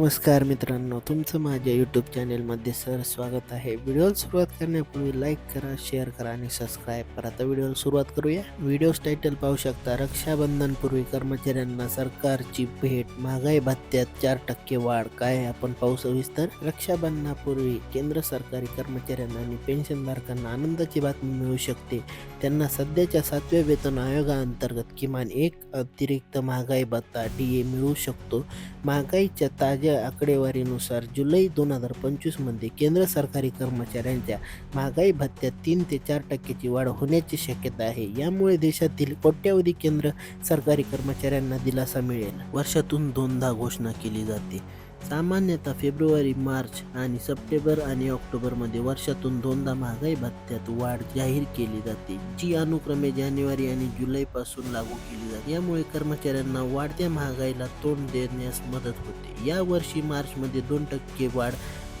नमस्कार मित्रांनो तुमचं माझ्या यूट्यूब चॅनेलमध्ये सर स्वागत आहे. व्हिडिओला सुरुवात करण्यापूर्वी लाईक करा शेअर करा आणि सबस्क्राईब करा. तर व्हिडिओला सुरुवात करूया. व्हिडिओ टायटल पाहू शकता रक्षाबंधनपूर्वी कर्मचाऱ्यांना सरकारची भेट महागाई भत्त्यात चार टक्के वाढ काय आहे आपण पाहू सविस्तर. रक्षाबंधनापूर्वी केंद्र सरकारी कर्मचाऱ्यांना आणि पेन्शनधारकांना आनंदाची बातमी मिळू शकते. त्यांना सध्याच्या सातव्या वेतन आयोगाअंतर्गत किमान एक अतिरिक्त महागाई भत्ता डी ए मिळू शकतो. महागाईच्या ताज्या आकडेवारीनुसार जुलै दोन हजार पंचवीसमध्ये केंद्र सरकारी कर्मचाऱ्यांच्या महागाई भत्त्यात तीन ते चार टक्क्याची वाढ होण्याची शक्यता आहे. यामुळे देशातील कोट्यावधी केंद्र सरकारी कर्मचाऱ्यांना दिलासा मिळेल. वर्षातून दोनदा घोषणा केली जाते. सामान्यतः फेब्रुवारी मार्च आणि सप्टेंबर आणि ऑक्टोबरमध्ये वर्षातून दोनदा महागाई भत्त्यात वाढ जाहीर केली जाते जी अनुक्रमे जानेवारी आणि जुलैपासून लागू केली जाते. यामुळे कर्मचाऱ्यांना वाढत्या महागाईला तोंड देण्यास मदत होते. या वर्षी मार्चमध्ये दोन टक्के वाढ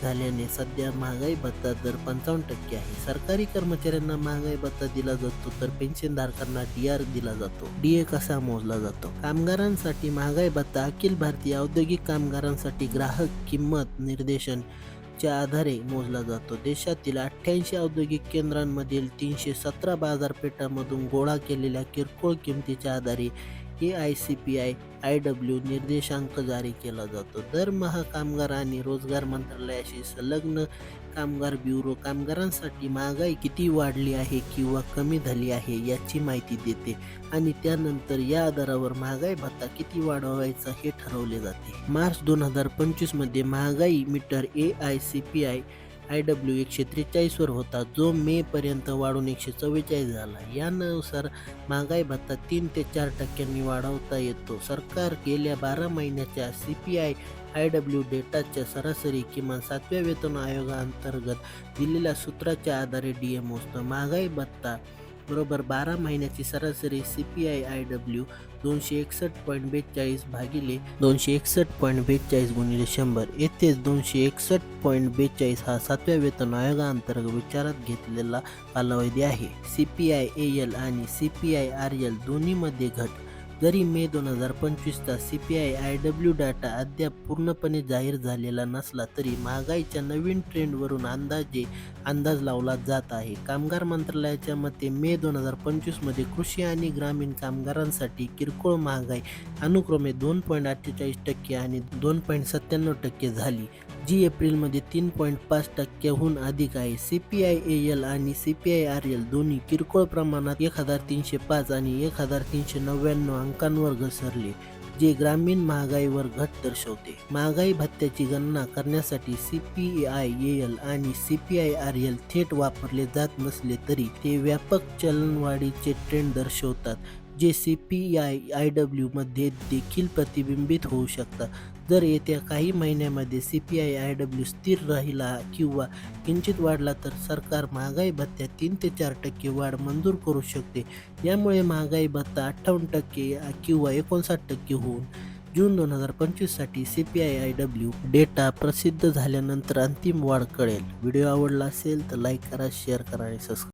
झाल्याने सध्या महागाई भत्ता दर पंचावन्न टक्के आहे. सरकारी कर्मचाऱ्यांना महागाई भत्ता दिला जातो तर पेन्शनधारकांना डी आर दिला जातो. डी ए कसा मोजला जातो? कामगारांसाठी महागाई भत्ता अखिल भारतीय औद्योगिक कामगारांसाठी ग्राहक किंमत निर्देशन च्या आधारे मोजला जातो. देशातील अठ्ठ्याऐंशी औद्योगिक केंद्रांमधील तीनशे सतरा बाजारपेठांमधून गोळा केलेल्या किरकोळ किमतीच्या आधारे A I C P I I W निर्देशांक जारी केला जातो. दरमहा कामगार आणि रोजगार मंत्रालयाशी संलग्न कामगार ब्युरो कामगारांसाठी महागाई किती वाढली आहे किंवा कमी झाली आहे याची माहिती देते आणि त्यानंतर या आधारावर महागाई भत्ता किती वाढवायचा हे ठरवले जाते. मार्च दोन हजार पंचवीसमध्ये महागाई meter A I C P I I W एकशे त्रेचाळीसवर होता जो मे पर्यंत वाढून एकशे चव्वेचाळीस झाला. यानुसार महागाई भत्ता तीन ते चार टक्क्यांनी वाढवता येतो. सरकार गेल्या बारा महिन्याच्या C P I I W डेटाच्या सरासरी किमान सातव्या वेतन आयोगाअंतर्गत दिलेल्या सूत्राच्या आधारे डी ए मोजतं. महागाई भत्ता बरोबर बारा महिन्याची सरासरी C P I I W दोनशे एकसष्ट पॉईंट बेचाळीस भागिले दोनशे एकसष्ट पॉईंट बेचाळीस गुणिले शंभर. येथेच दोनशे एकसष्ट पॉईंट बेचाळीस हा सातव्या वेतन आयोगाअंतर्गत विचारात घेतलेला कालावधी आहे. C P I A L आणि C P I R L दोन्हीमध्ये घट जरी मे दोन हजार पंचवीसचा C P I I W data अद्याप पूर्णपणे जाहीर झालेला नसला तरी महागाईच्या नवीन ट्रेंडवरून अंदाजे अंदाज लावला जात आहे. कामगार मंत्रालयाच्या मते मे दोन हजार पंचवीसमध्ये कृषी आणि ग्रामीण कामगारांसाठी किरकोळ महागाई अनुक्रमे दोन पॉईंट अठ्ठेचाळीस टक्के आणि दोन पॉईंट सत्त्याण्णव टक्के झाली. जी एप्रिलमध्ये तीन पॉईंट पाच टक्क्याहून अधिक आहे. C P I A L आणि C P I R L दोन्ही किरकोळ प्रमाणात एक हजार तीनशे पाच आणि एक हजार तीनशे नव्याण्णव अंकांवर घसरले जे ग्रामीण महागाईवर घट दर्शवते. महागाई भत्त्याची गणना करण्यासाठी C P I A L आणि C P I R L थेट वापरले जात नसले तरी ते व्यापक चलनवाढीचे ट्रेंड दर्शवतात. जे सी पी आय आय डब्ल्यूमध्ये देखील प्रतिबिंबित होऊ शकतात जर येत्या काही महिन्यामध्ये C P I I W स्थिर राहिला किंवा किंचित वाढला तर सरकार महागाई भत्त्यात तीन ते चार टक्के वाढ मंजूर करू शकते. यामुळे महागाई भत्ता अठ्ठावन्न टक्के किंवा एकोणसाठ टक्के होऊन जून दोन हजार पंचवीससाठी C P I I W data प्रसिद्ध झाल्यानंतर अंतिम वाढ कळेल. व्हिडिओ आवडला असेल तर लाईक करा शेअर करा आणि सबस्क्राईब